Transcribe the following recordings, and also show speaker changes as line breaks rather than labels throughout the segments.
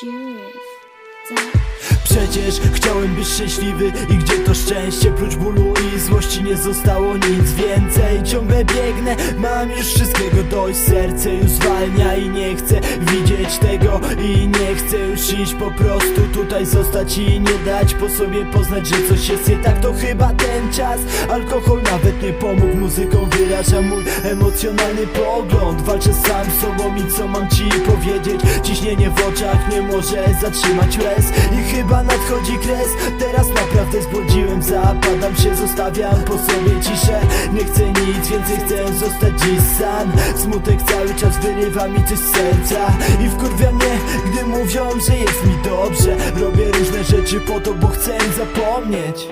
Jews. Przecież chciałem być szczęśliwy i gdzie to szczęście? Prócz bólu i złości nie zostało nic więcej. Ciągle biegnę, mam już wszystkiego dość. Serce już zwalnia i nie chcę widzieć tego I nie chcę już iść po prostu tutaj zostać I nie dać po sobie poznać, że coś jest nie tak. To chyba ten czas. Alkohol nawet nie pomógł muzyką Wyraża mój emocjonalny pogląd. Walczę sam z sobą i co mam ci powiedzieć? Ciśnienie w oczach nie może zatrzymać łez I chyba nadchodzi kres. Teraz naprawdę zbłodziłem Zapadam się, zostawiam po sobie ciszę. Nie chcę nic więcej, chcę zostać dziś sam. Smutek cały czas wyrywa mi coś z serca. I wkurwia mnie, gdy mówią, że jest mi dobrze. Robię różne rzeczy po to, bo chcę zapomnieć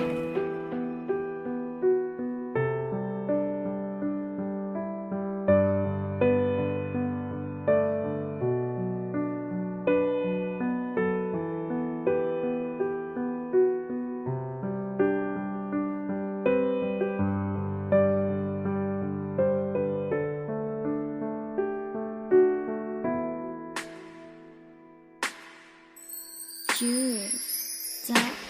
To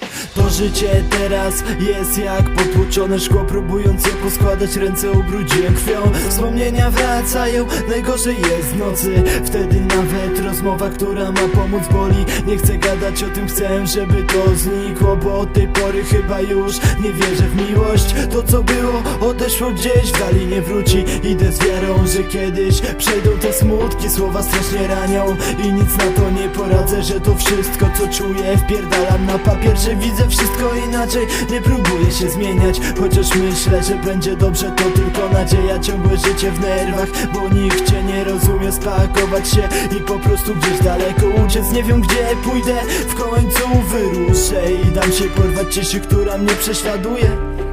życie teraz jest jak potłuczone szkło Próbując je poskładać, ręce ubrudziłem krwią. Wspomnienia wracają, najgorzej jest w nocy. Wtedy nawet rozmowa, która ma pomóc boli. Nie chcę gadać o tym, chcę, żeby to znikło Bo od tej pory chyba już nie wierzę w miłość. To co było, odeszło gdzieś, w dali nie wróci. Idę z wiarą, że kiedyś przejdą te smutki Słowa strasznie ranią. I nic na to nie poradzę Że to wszystko, co czuję, wpierdalam na papier Że widzę wszystko inaczej, nie próbuję się zmieniać Chociaż myślę, że będzie dobrze, to tylko nadzieja Ciągłe życie w nerwach, bo nikt cię nie rozumie. Spakować się i po prostu gdzieś daleko uciec. Nie wiem gdzie pójdę, w końcu wyruszę I dam się porwać. Cieszy, która mnie prześladuje